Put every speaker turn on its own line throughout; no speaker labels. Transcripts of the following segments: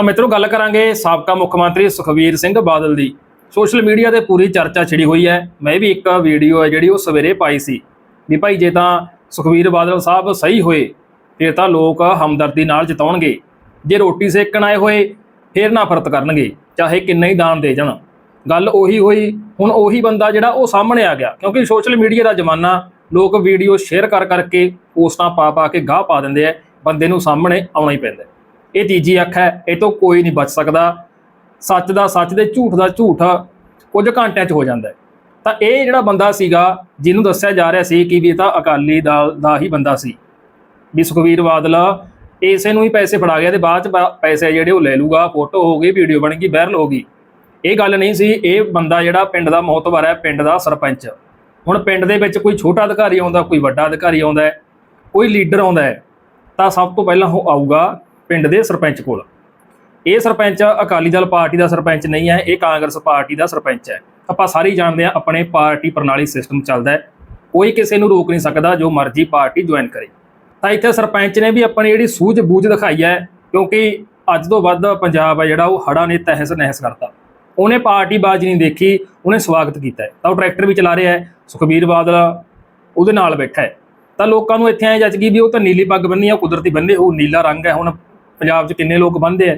ਤਾਂ ਮਿੱਤਰੋ ਗੱਲ ਕਰਾਂਗੇ ਸਾਬਕਾ ਮੁੱਖ ਮੰਤਰੀ ਸੁਖਵੀਰ ਸਿੰਘ ਬਾਦਲ ਦੀ। ਸੋਸ਼ਲ ਮੀਡੀਆ ਤੇ ਪੂਰੀ ਚਰਚਾ ਛਿੜੀ ਹੋਈ ਹੈ। ਮੈਂ ਵੀ ਇੱਕ ਵੀਡੀਓ ਹੈ ਜਿਹੜੀ ਉਹ ਸਵੇਰੇ ਪਾਈ ਸੀ। ਵੀ ਭਾਈ ਜੇ ਤਾਂ ਸੁਖਵੀਰ ਬਾਦਲ ਸਾਹਿਬ ਸਹੀ ਹੋਏ, ਫਿਰ ਤਾਂ ਲੋਕ ਹਮਦਰਦੀ ਨਾਲ ਜਿਤਾਉਣਗੇ। ਜੇ ਰੋਟੀ ਸੇਕਣ ਆਏ ਹੋਏ, ਫਿਰ ਨਫ਼ਰਤ ਕਰਨਗੇ, ਚਾਹੇ ਕਿੰਨਾ ਹੀ ਦਾਨ ਦੇ ਜਾਣ। ਗੱਲ ਉਹੀ ਹੋਈ, ਹੁਣ ਉਹੀ ਬੰਦਾ ਜਿਹੜਾ ਉਹ ਸਾਹਮਣੇ ਆ ਗਿਆ। ਕਿਉਂਕਿ ਸੋਸ਼ਲ ਮੀਡੀਆ ਦਾ ਜ਼ਮਾਨਾ, ਲੋਕ ਵੀਡੀਓ ਸ਼ੇਅਰ ਕਰ ਕਰਕੇ ਪੋਸਟਾਂ ਪਾ ਪਾ ਕੇ ਗਾਹ ਪਾ ਦਿੰਦੇ ਆ। ਬੰਦੇ ਨੂੰ ਸਾਹਮਣੇ ਆਉਣਾ ਹੀ ਪੈਂਦਾ ਇਹ ਤੀਜੀ ਅੱਖ ਹੈ, ਇਹ ਤੋਂ ਕੋਈ ਨਹੀਂ ਬਚ ਸਕਦਾ। ਸੱਚ ਦਾ ਸੱਚ ਦੇ ਝੂਠ ਦਾ ਝੂਠ ਕੁਝ ਘੰਟਿਆਂ 'ਚ ਹੋ ਜਾਂਦਾ ਤਾਂ ਇਹ ਜਿਹੜਾ ਬੰਦਾ ਸੀਗਾ, ਜਿਹਨੂੰ ਦੱਸਿਆ ਜਾ ਰਿਹਾ ਸੀ ਕਿ ਵੀ ਇਹ ਤਾਂ ਅਕਾਲੀ ਦਲ ਦਾ ਹੀ ਬੰਦਾ ਸੀ। ਵੀ ਸੁਖਵੀਰ ਬਾਦਲ ਇਸੇ ਨੂੰ ਹੀ ਪੈਸੇ ਫੜਾ ਗਿਆ ਤੇ ਬਾਅਦ ਚ ਬਾ- ਪੈਸੇ ਜਿਹੜੇ ਉਹ ਲੈ ਲੂਗਾ, ਫੋਟੋ ਹੋ ਗਈ, ਵੀਡੀਓ ਬਣ ਗਈ, ਵਾਇਰਲ ਹੋ ਗਈ। ਇਹ ਗੱਲ ਨਹੀਂ ਸੀ, ਇਹ ਬੰਦਾ ਜਿਹੜਾ ਪਿੰਡ ਦਾ ਮੋਹਤਵਰ ਹੈ, ਪਿੰਡ ਦਾ ਸਰਪੰਚ। ਹੁਣ ਪਿੰਡ ਦੇ ਵਿੱਚ ਕੋਈ ਛੋਟਾ ਅਧਿਕਾਰੀ ਆਉਂਦਾ, ਕੋਈ ਵੱਡਾ ਅਧਿਕਾਰੀ ਆਉਂਦਾ ਕੋਈ ਲੀਡਰ ਆਉਂਦਾ ਤਾਂ ਸਭ ਤੋਂ ਪਹਿਲਾਂ ਉਹ ਆਊਗਾ ਪਿੰਡ ਦੇ ਸਰਪੰਚ ਕੋਲ। ਇਹ ਸਰਪੰਚ ਅਕਾਲੀ ਦਲ ਪਾਰਟੀ ਦਾ ਸਰਪੰਚ ਨਹੀਂ ਹੈ, ਇਹ ਕਾਂਗਰਸ ਪਾਰਟੀ ਦਾ ਸਰਪੰਚ ਹੈ। ਆਪਾਂ ਸਾਰੇ ਜਾਣਦੇ ਹਾਂ, ਆਪਣੇ ਪਾਰਟੀ ਪ੍ਰਣਾਲੀ ਸਿਸਟਮ ਚੱਲਦਾ ਹੈ। ਕੋਈ ਕਿਸੇ ਨੂੰ ਰੋਕ ਨਹੀਂ ਸਕਦਾ, ਜੋ ਮਰਜ਼ੀ ਪਾਰਟੀ ਜੁਆਇਨ ਕਰੇ। ਤਾਂ ਇੱਥੇ ਸਰਪੰਚ ਨੇ ਵੀ ਆਪਣੀ ਜਿਹੜੀ ਸੂਝ-ਬੂਝ ਦਿਖਾਈ ਹੈ, ਕਿਉਂਕਿ ਅੱਜ ਤੋਂ ਵੱਧ ਪੰਜਾਬ ਹੈ ਜਿਹੜਾ, ਉਹ ਹੜਾ ਨੇ ਤਹਿਸ ਨਹਿਸ ਕਰਤਾ। ਉਹਨੇ ਪਾਰਟੀ ਬਾਜੀ ਨਹੀਂ ਦੇਖੀ, ਉਹਨੇ ਸਵਾਗਤ ਕੀਤਾ ਤਾਂ ਉਹ ਟਰੈਕਟਰ ਵੀ ਚਲਾ ਰਿਹਾ ਹੈ, ਸੁਖਬੀਰ ਬਾਦਲ ਉਹਦੇ ਨਾਲ ਬੈਠਾ ਹੈ। ਤਾਂ ਲੋਕਾਂ ਨੂੰ ਇੱਥੇ ਐ ਜੱਜ ਗਈ ਵੀ ਉਹ ਤਾਂ ਨੀਲੀ ਪੱਗ ਬੰਨੀ ਆ ਕੁਦਰਤੀ ਬੰਨੇ ਉਹ ਨੀਲਾ ਰੰਗ ਹੈ, ਹੁਣ ਪੰਜਾਬ 'ਚ ਕਿੰਨੇ ਲੋਕ ਬੰਨਦੇ ਆ।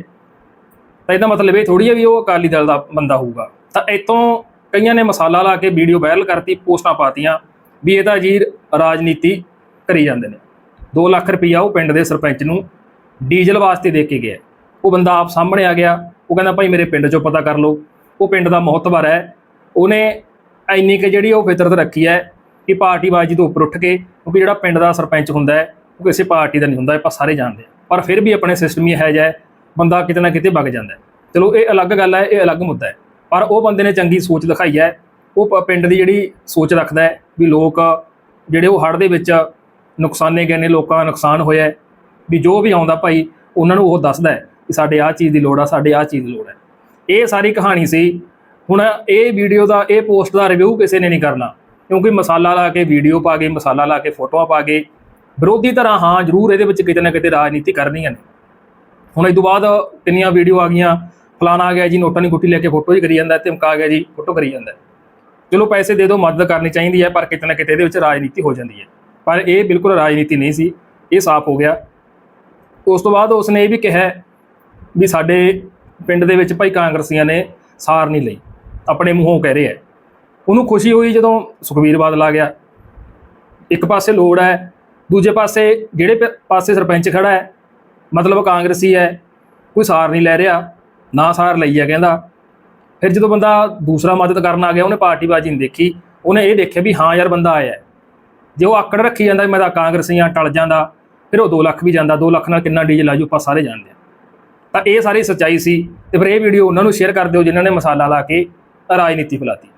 ਤਾਂ ਇਹਦਾ ਮਤਲਬ ਇਹ ਥੋੜੀ ਹੈ ਵੀ ਉਹ ਅਕਾਲੀ ਦਲ ਦਾ ਬੰਦਾ ਹੋਊਗਾ। ਤਾਂ ਇਤੋਂ ਕਈਆਂ ਨੇ ਮਸਾਲਾ ਲਾ ਕੇ ਵੀਡੀਓ ਵਾਇਰਲ ਕਰਤੀ, ਪੋਸਟਾਂ ਪਾਤੀਆਂ ਵੀ ਇਹ ਤਾਂ ਅਜ਼ੀਰ ਰਾਜਨੀਤੀ ਕਰੀ ਜਾਂਦੇ ਨੇ। 2 ਲੱਖ ਰੁਪਈਆ ਉਹ ਪਿੰਡ ਦੇ ਸਰਪੰਚ ਨੂੰ ਡੀਜ਼ਲ ਵਾਸਤੇ ਦੇ ਕੇ ਗਿਆ। ਉਹ ਬੰਦਾ ਆਪ ਸਾਹਮਣੇ ਆ ਗਿਆ। ਉਹ ਕਹਿੰਦਾ, ਭਾਈ ਮੇਰੇ ਪਿੰਡ 'ਚੋਂ ਪਤਾ ਕਰ ਲਓ, ਉਹ ਪਿੰਡ ਦਾ ਮੋਹਤਵਰ ਹੈ। ਉਹਨੇ ਇੰਨੀ ਕਿ ਜਿਹੜੀ ਉਹ ਫਿਤਰਤ ਰੱਖੀ ਹੈ ਕਿ ਪਾਰਟੀਬਾਜ਼ੀ ਤੋਂ ਉੱਪਰ ਉੱਠ ਕੇ, ਕਿਉਂਕਿ ਜਿਹੜਾ ਪਿੰਡ ਦਾ ਸਰਪੰਚ ਹੁੰਦਾ ਹੈ ਉਹ ਕਿਸੇ ਪਾਰਟੀ ਦਾ ਨਹੀਂ ਹੁੰਦਾ, ਆਪਾਂ ਸਾਰੇ ਜਾਣਦੇ ਹਾਂ। ਪਰ ਫਿਰ ਵੀ ਆਪਣੇ ਸਿਸਟਮ ਹੀ ਹੈ ਜਾਏ ਬੰਦਾ ਕਿਤੇ ਨਾ ਕਿਤੇ ਵਗ ਜਾਂਦਾ ਚਲੋ, ਇਹ ਅਲੱਗ ਗੱਲ ਹੈ, ਇਹ ਅਲੱਗ ਮੁੱਦਾ ਹੈ। ਪਰ ਉਹ ਬੰਦੇ ਨੇ ਚੰਗੀ ਸੋਚ ਦਿਖਾਈ ਹੈ, ਉਹ ਪਿੰਡ ਦੀ ਜਿਹੜੀ ਸੋਚ ਰੱਖਦਾ ਹੈ ਵੀ ਲੋਕ ਜਿਹੜੇ ਉਹ ਹੜ੍ਹ ਦੇ ਵਿੱਚ ਨੁਕਸਾਨੇ ਗਏ ਨੇ, ਲੋਕਾਂ ਦਾ ਨੁਕਸਾਨ ਹੋਇਆ ਵੀ ਜੋ ਵੀ ਆਉਂਦਾ ਭਾਈ, ਉਹਨਾਂ ਨੂੰ ਉਹ ਦੱਸਦਾ ਹੈ ਕਿ ਸਾਡੇ ਆਹ ਚੀਜ਼ ਦੀ ਲੋੜ ਆ, ਸਾਡੇ ਆਹ ਚੀਜ਼ ਦੀ ਲੋੜ ਹੈ। ਇਹ ਸਾਰੀ ਕਹਾਣੀ ਸੀ। ਹੁਣ ਇਹ ਵੀਡੀਓ ਦਾ, ਇਹ ਪੋਸਟ ਦਾ ਰਿਵਿਊ ਕਿਸੇ ਨੇ ਨਹੀਂ ਕਰਨਾ। ਕਿਉਂਕਿ ਮਸਾਲਾ ਲਾ ਕੇ ਵੀਡੀਓ ਪਾ ਕੇ, ਮਸਾਲਾ ਲਾ ਕੇ, ਫੋਟੋਆਂ ਪਾ ਕੇ ਵਿਰੋਧੀ ਤਰ੍ਹਾਂ ਹਾਂ, ਜ਼ਰੂਰ ਇਹਦੇ ਵਿੱਚ ਕਿਤੇ ਨਾ ਕਿਤੇ ਰਾਜਨੀਤੀ ਕਰਨੀਆਂ ਨੇ। ਹੁਣ ਇਸ ਤੋਂ ਬਾਅਦ ਕਿੰਨੀਆਂ ਵੀਡੀਓ ਆ ਗਈਆਂ। ਫਲਾਣਾ ਆ ਗਿਆ ਜੀ, ਨੋਟਾਂ ਦੀ ਗੁੱਟੀ ਲੈ ਕੇ ਫੋਟੋ ਹੀ ਕਰੀ ਜਾਂਦਾ, ਧਮਕਾ ਆ ਗਿਆ ਜੀ, ਫੋਟੋ ਕਰੀ ਜਾਂਦਾ। ਚਲੋ ਪੈਸੇ ਦੇ ਦਿਓ, ਮਦਦ ਕਰਨੀ ਚਾਹੀਦੀ ਹੈ, ਪਰ ਕਿਤੇ ਨਾ ਕਿਤੇ ਇਹਦੇ ਵਿੱਚ ਰਾਜਨੀਤੀ ਹੋ ਜਾਂਦੀ ਹੈ। ਪਰ ਇਹ ਬਿਲਕੁਲ ਰਾਜਨੀਤੀ ਨਹੀਂ ਸੀ, ਇਹ ਸਾਫ਼ ਹੋ ਗਿਆ। ਉਸ ਤੋਂ ਬਾਅਦ ਉਸਨੇ ਇਹ ਵੀ ਕਿਹਾ ਵੀ ਸਾਡੇ ਪਿੰਡ ਦੇ ਵਿੱਚ ਭਾਈ ਕਾਂਗਰਸੀਆਂ ਨੇ ਸਾਰ ਨਹੀਂ ਲਈ, ਆਪਣੇ ਮੂੰਹੋਂ ਕਹਿ ਰਹੇ ਹੈ। ਉਹਨੂੰ ਖੁਸ਼ੀ ਹੋਈ ਜਦੋਂ ਸੁਖਬੀਰ ਬਾਦਲ ਆ ਗਿਆ। ਇੱਕ ਪਾਸੇ ਲੋੜ ਹੈ ਦੂਜੇ ਪਾਸੇ ਜਿਹੜੇ ਪ- ਪਾਸੇ ਸਰਪੰਚ ਖੜਾ ਹੈ, ਮਤਲਬ ਕਾਂਗਰਸੀ ਹੈ, ਕੋਈ ਸਾਰ ਨਹੀਂ ਲੈ ਰਿਹਾ, ਨਾ ਸਾਰ ਲਈ ਹੈ ਕਹਿੰਦਾ। ਫਿਰ ਜਦੋਂ ਬੰਦਾ ਦੂਸਰਾ ਮਦਦ ਕਰਨ ਆ ਗਿਆ, ਉਹਨੇ ਪਾਰਟੀਬਾਜ਼ੀ ਨਹੀਂ ਦੇਖੀ, ਉਹਨੇ ਇਹ ਦੇਖਿਆ ਵੀ ਹਾਂ ਯਾਰ ਬੰਦਾ ਆਇਆ ਜੇ ਉਹ ਆਕੜ ਰੱਖੀ ਜਾਂਦਾ ਵੀ ਮੈਂ ਤਾਂ ਕਾਂਗਰਸੀ ਹਾਂ, ਟਲ ਜਾਂਦਾ, ਫਿਰ ਉਹ 2 ਲੱਖ ਵੀ ਜਾਂਦਾ 2 ਲੱਖ ਨਾਲ ਕਿੰਨਾ ਡੀਜ਼ਲ ਆਜੂ ਆਪਾਂ ਸਾਰੇ ਜਾਣਦੇ ਹਾਂ। ਤਾਂ ਇਹ ਸਾਰੀ ਸੱਚਾਈ ਸੀ ਤੇ ਫਿਰ ਇਹ ਵੀਡੀਓ ਉਹਨਾਂ ਨੂੰ ਸ਼ੇਅਰ ਕਰ ਦਿਓ ਜਿਨ੍ਹਾਂ ਨੇ ਮਸਾਲਾ ਲਾ ਕੇ ਰਾਜਨੀਤੀ ਫੈਲਾਤੀ।